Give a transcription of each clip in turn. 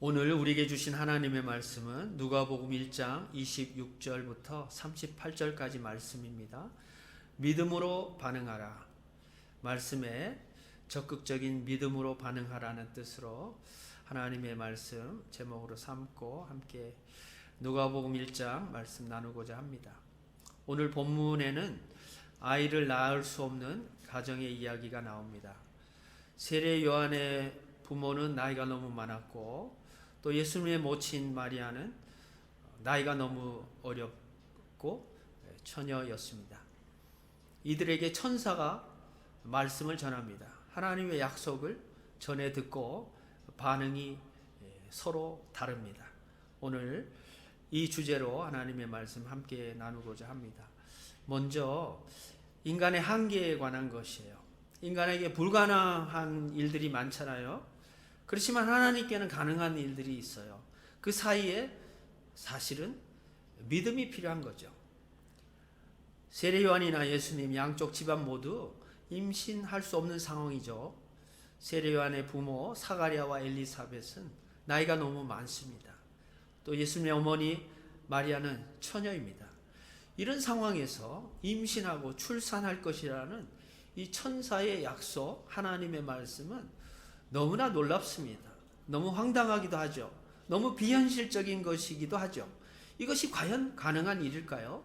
오늘 우리에게 주신 하나님의 말씀은 누가복음 1장 26절부터 38절까지 말씀입니다. 믿음으로 반응하라. 말씀에 적극적인 믿음으로 반응하라는 뜻으로 하나님의 말씀 제목으로 삼고 함께 누가복음 1장 말씀 나누고자 합니다. 오늘 본문에는 아이를 낳을 수 없는 가정의 이야기가 나옵니다. 세례 요한의 부모는 나이가 너무 많았고 또 예수님의 모친 마리아는 나이가 너무 어렵고 처녀였습니다. 이들에게 천사가 말씀을 전합니다. 하나님의 약속을 전해 듣고 반응이 서로 다릅니다. 오늘 이 주제로 하나님의 말씀 함께 나누고자 합니다. 먼저 인간의 한계에 관한 것이에요. 인간에게 불가능한 일들이 많잖아요. 그렇지만 하나님께는 가능한 일들이 있어요. 그 사이에 사실은 믿음이 필요한 거죠. 세례 요한이나 예수님 양쪽 집안 모두 임신할 수 없는 상황이죠. 세례 요한의 부모 사가랴와 엘리사벳은 나이가 너무 많습니다. 또 예수님의 어머니 마리아는 처녀입니다. 이런 상황에서 임신하고 출산할 것이라는 이 천사의 약속, 하나님의 말씀은 너무나 놀랍습니다. 너무 황당하기도 하죠. 너무 비현실적인 것이기도 하죠. 이것이 과연 가능한 일일까요?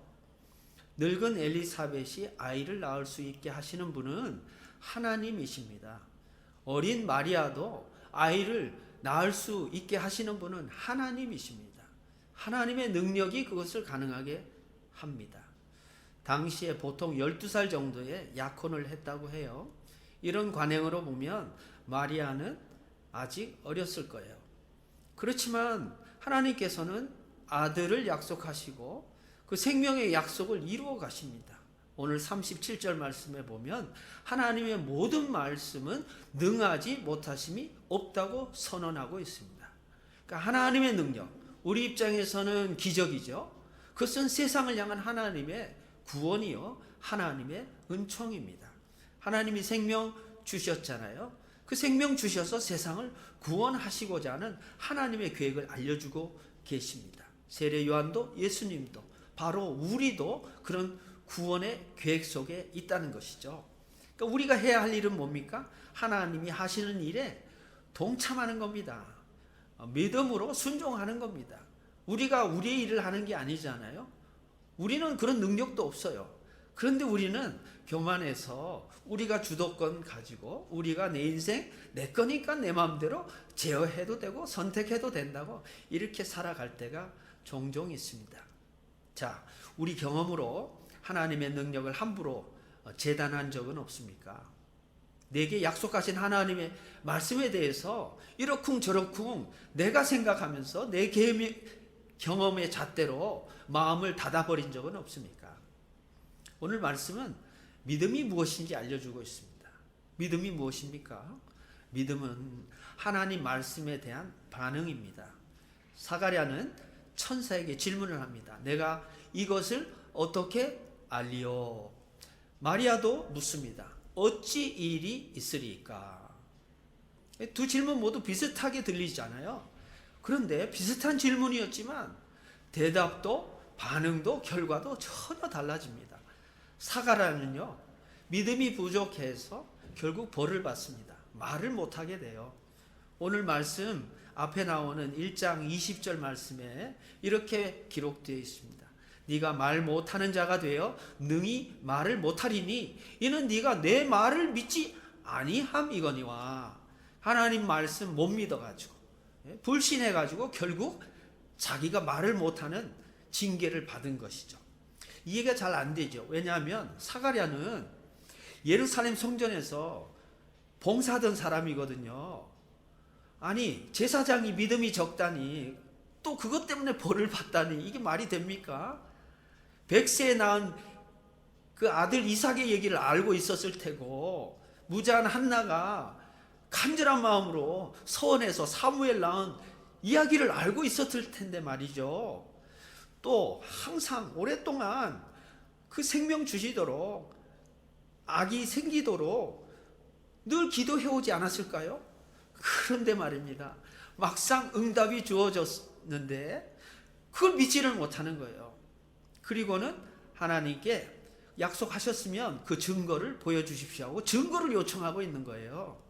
늙은 엘리사벳이 아이를 낳을 수 있게 하시는 분은 하나님이십니다. 어린 마리아도 아이를 낳을 수 있게 하시는 분은 하나님이십니다. 하나님의 능력이 그것을 가능하게 합니다. 당시에 보통 12살 정도의 약혼을 했다고 해요. 이런 관행으로 보면 마리아는 아직 어렸을 거예요. 그렇지만 하나님께서는 아들을 약속하시고 그 생명의 약속을 이루어 가십니다. 오늘 37절 말씀에 보면 하나님의 모든 말씀은 능하지 못하심이 없다고 선언하고 있습니다. 그러니까 하나님의 능력, 우리 입장에서는 기적이죠. 그것은 세상을 향한 하나님의 구원이요. 하나님의 은총입니다. 하나님이 생명 주셨잖아요. 그 생명 주셔서 세상을 구원하시고자 하는 하나님의 계획을 알려주고 계십니다. 세례 요한도 예수님도 바로 우리도 그런 구원의 계획 속에 있다는 것이죠. 그러니까 우리가 해야 할 일은 뭡니까? 하나님이 하시는 일에 동참하는 겁니다. 믿음으로 순종하는 겁니다. 우리가 우리의 일을 하는 게 아니잖아요. 우리는 그런 능력도 없어요. 그런데 우리는 교만해서 우리가 주도권 가지고 우리가 내 인생 내 거니까 내 마음대로 제어해도 되고 선택해도 된다고 이렇게 살아갈 때가 종종 있습니다. 자, 우리 경험으로 하나님의 능력을 함부로 재단한 적은 없습니까? 내게 약속하신 하나님의 말씀에 대해서 이러쿵 저러쿵 내가 생각하면서 내 경험의 잣대로 마음을 닫아버린 적은 없습니까? 오늘 말씀은 믿음이 무엇인지 알려주고 있습니다. 믿음이 무엇입니까? 믿음은 하나님 말씀에 대한 반응입니다. 사가랴는 천사에게 질문을 합니다. 내가 이것을 어떻게 알리오? 마리아도 묻습니다. 어찌 일이 있으리까? 두 질문 모두 비슷하게 들리잖아요. 그런데 비슷한 질문이었지만 대답도 반응도 결과도 전혀 달라집니다. 사가라는요, 믿음이 부족해서 결국 벌을 받습니다. 말을 못하게 돼요. 오늘 말씀 앞에 나오는 1장 20절 말씀에 이렇게 기록되어 있습니다. 네가 말 못하는 자가 되어 능히 말을 못하리니 이는 네가 내 말을 믿지 아니함이거니와 하나님 말씀 못 믿어가지고 불신해가지고 결국 자기가 말을 못하는 징계를 받은 것이죠. 이해가 잘 안 되죠. 왜냐하면 사가랴는 예루살렘 성전에서 봉사하던 사람이거든요. 아니 제사장이 믿음이 적다니 또 그것 때문에 벌을 받다니 이게 말이 됩니까? 백세에 낳은 그 아들 이삭의 얘기를 알고 있었을 테고 무자한 한나가 간절한 마음으로 서원해서 사무엘 낳은 이야기를 알고 있었을 텐데 말이죠. 또 항상 오랫동안 그 생명 주시도록 아기 생기도록 늘 기도해 오지 않았을까요? 그런데 말입니다. 막상 응답이 주어졌는데 그걸 믿지를 못하는 거예요. 그리고는 하나님께 약속하셨으면 그 증거를 보여주십시오 하고 증거를 요청하고 있는 거예요.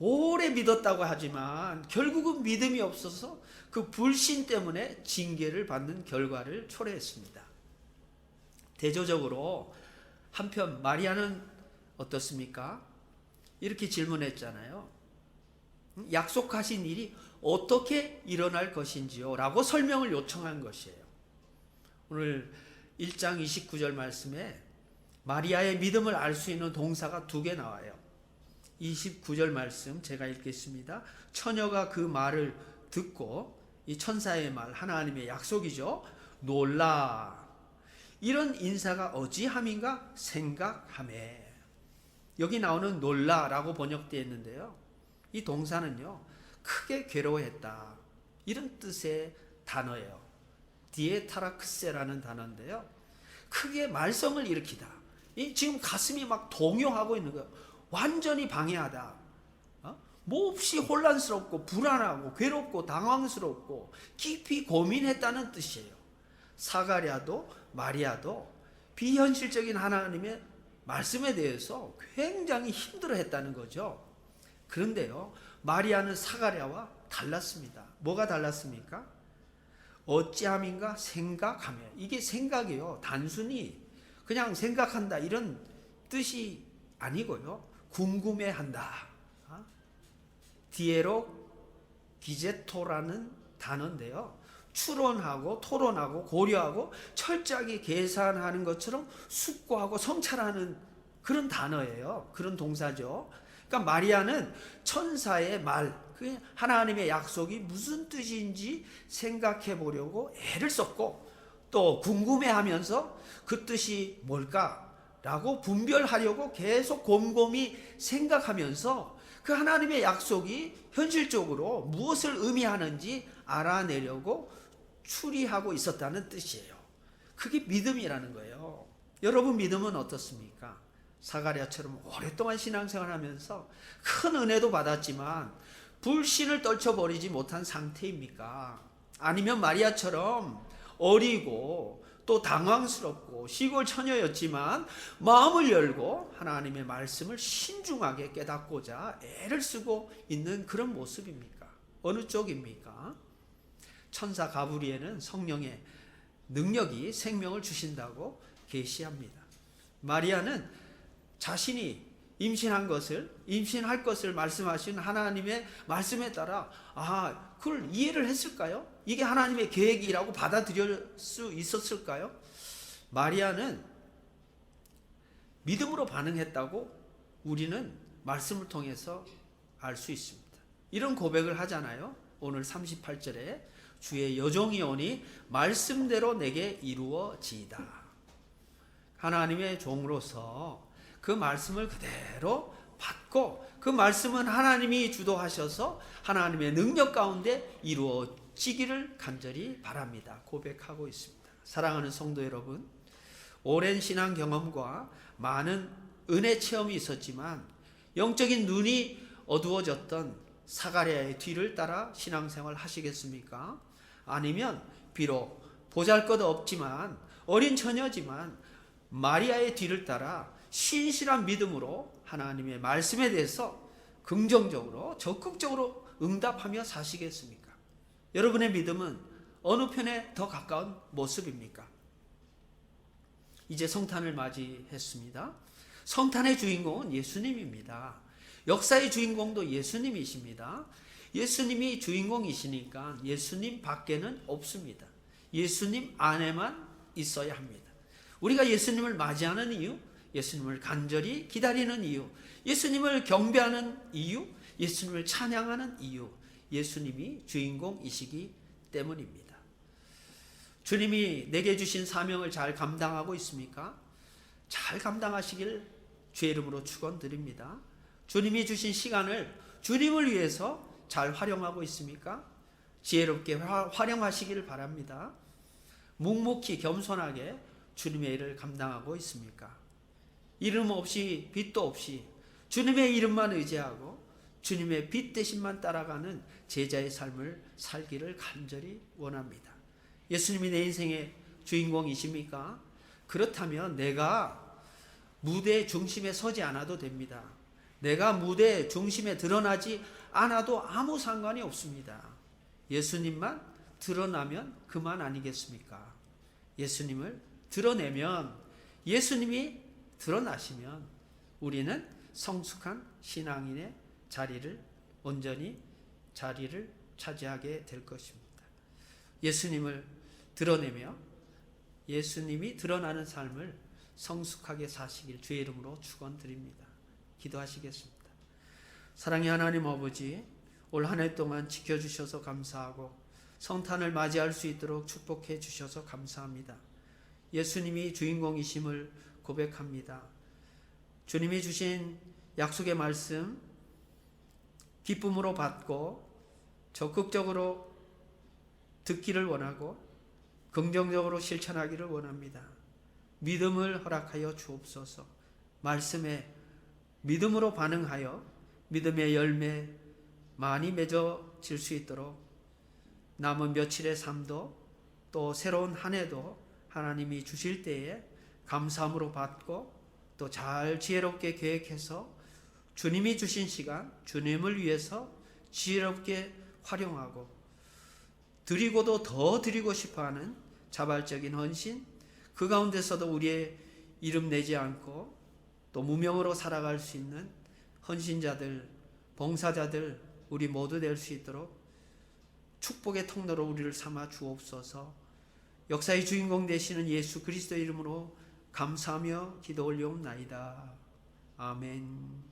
오래 믿었다고 하지만 결국은 믿음이 없어서 그 불신 때문에 징계를 받는 결과를 초래했습니다. 대조적으로 한편 마리아는 어떻습니까? 이렇게 질문했잖아요. 약속하신 일이 어떻게 일어날 것인지요? 라고 설명을 요청한 것이에요. 오늘 1장 29절 말씀에 마리아의 믿음을 알 수 있는 동사가 두 개 나와요. 29절 말씀 제가 읽겠습니다. 처녀가 그 말을 듣고 이 천사의 말 하나님의 약속이죠. 놀라. 이런 인사가 어찌함인가 생각함에. 여기 나오는 놀라라고 번역되어 있는데요. 이 동사는요. 크게 괴로워했다. 이런 뜻의 단어예요. 디에타라크세라는 단어인데요. 크게 말썽을 일으키다. 이 지금 가슴이 막 동요하고 있는 거예요. 완전히 방해하다. 어? 몹시 혼란스럽고 불안하고 괴롭고 당황스럽고 깊이 고민했다는 뜻이에요. 사가랴도 마리아도 비현실적인 하나님의 말씀에 대해서 굉장히 힘들어했다는 거죠. 그런데요, 마리아는 사가랴와 달랐습니다. 뭐가 달랐습니까? 어찌함인가 생각하며 이게 생각이요. 단순히 그냥 생각한다 이런 뜻이 아니고요. 궁금해한다. 어? 디에로 기제토라는 단어인데요. 추론하고 토론하고 고려하고 철저하게 계산하는 것처럼 숙고하고 성찰하는 그런 단어예요. 그런 동사죠. 그러니까 마리아는 천사의 말, 그 하나님의 약속이 무슨 뜻인지 생각해 보려고 애를 썼고 또 궁금해 하면서 그 뜻이 뭘까 라고 분별하려고 계속 곰곰이 생각하면서 그 하나님의 약속이 현실적으로 무엇을 의미하는지 알아내려고 추리하고 있었다는 뜻이에요. 그게 믿음이라는 거예요. 여러분 믿음은 어떻습니까? 사가랴처럼 오랫동안 신앙생활하면서 큰 은혜도 받았지만 불신을 떨쳐버리지 못한 상태입니까? 아니면 마리아처럼 어리고 또 당황스럽고 시골 처녀였지만 마음을 열고 하나님의 말씀을 신중하게 깨닫고자 애를 쓰고 있는 그런 모습입니까? 어느 쪽입니까? 천사 가브리엘은 성령의 능력이 생명을 주신다고 계시합니다. 마리아는 자신이 임신한 것을 임신할 것을 말씀하신 하나님의 말씀에 따라 아 그걸 이해를 했을까요? 이게 하나님의 계획이라고 받아들일 수 있었을까요? 마리아는 믿음으로 반응했다고 우리는 말씀을 통해서 알 수 있습니다. 이런 고백을 하잖아요. 오늘 38절에 주의 여종이 오니 말씀대로 내게 이루어지이다. 하나님의 종으로서 그 말씀을 그대로 받고 그 말씀은 하나님이 주도하셔서 하나님의 능력 가운데 이루어지기를 간절히 바랍니다. 고백하고 있습니다. 사랑하는 성도 여러분, 오랜 신앙 경험과 많은 은혜 체험이 있었지만 영적인 눈이 어두워졌던 사가랴의 뒤를 따라 신앙생활 하시겠습니까? 아니면 비록 보잘것 없지만 어린 처녀지만 마리아의 뒤를 따라 신실한 믿음으로 하나님의 말씀에 대해서 긍정적으로 적극적으로 응답하며 사시겠습니까? 여러분의 믿음은 어느 편에 더 가까운 모습입니까? 이제 성탄을 맞이했습니다. 성탄의 주인공은 예수님입니다. 역사의 주인공도 예수님이십니다. 예수님이 주인공이시니까 예수님 밖에는 없습니다. 예수님 안에만 있어야 합니다. 우리가 예수님을 맞이하는 이유, 예수님을 간절히 기다리는 이유, 예수님을 경배하는 이유, 예수님을 찬양하는 이유, 예수님이 주인공이시기 때문입니다. 주님이 내게 주신 사명을 잘 감당하고 있습니까? 잘 감당하시길 주의 이름으로 축원드립니다. 주님이 주신 시간을 주님을 위해서 잘 활용하고 있습니까? 지혜롭게 활용하시기를 바랍니다. 묵묵히 겸손하게 주님의 일을 감당하고 있습니까? 이름 없이 빛도 없이 주님의 이름만 의지하고 주님의 빛 대신만 따라가는 제자의 삶을 살기를 간절히 원합니다. 예수님이 내 인생의 주인공이십니까? 그렇다면 내가 무대 중심에 서지 않아도 됩니다. 내가 무대 중심에 드러나지 않아도 아무 상관이 없습니다. 예수님만 드러나면 그만 아니겠습니까? 예수님을 드러내면 예수님이 드러나시면 우리는 성숙한 신앙인의 자리를 온전히 자리를 차지하게 될 것입니다. 예수님을 드러내며 예수님이 드러나는 삶을 성숙하게 사시길 주의 이름으로 축원드립니다. 기도하시겠습니다. 사랑의 하나님 아버지, 올 한 해 동안 지켜주셔서 감사하고 성탄을 맞이할 수 있도록 축복해 주셔서 감사합니다. 예수님이 주인공이심을 고백합니다. 주님이 주신 약속의 말씀 기쁨으로 받고 적극적으로 듣기를 원하고 긍정적으로 실천하기를 원합니다. 믿음을 허락하여 주옵소서. 말씀에 믿음으로 반응하여 믿음의 열매 많이 맺어질 수 있도록 남은 며칠의 삶도 또 새로운 한 해도 하나님이 주실 때에 감사함으로 받고 또 잘 지혜롭게 계획해서 주님이 주신 시간 주님을 위해서 지혜롭게 활용하고 드리고도 더 드리고 싶어 하는 자발적인 헌신 그 가운데서도 우리의 이름 내지 않고 또 무명으로 살아갈 수 있는 헌신자들 봉사자들 우리 모두 될 수 있도록 축복의 통로로 우리를 삼아 주옵소서. 역사의 주인공 되시는 예수 그리스도 이름으로 감사하며 기도 올려옵나이다. 아멘.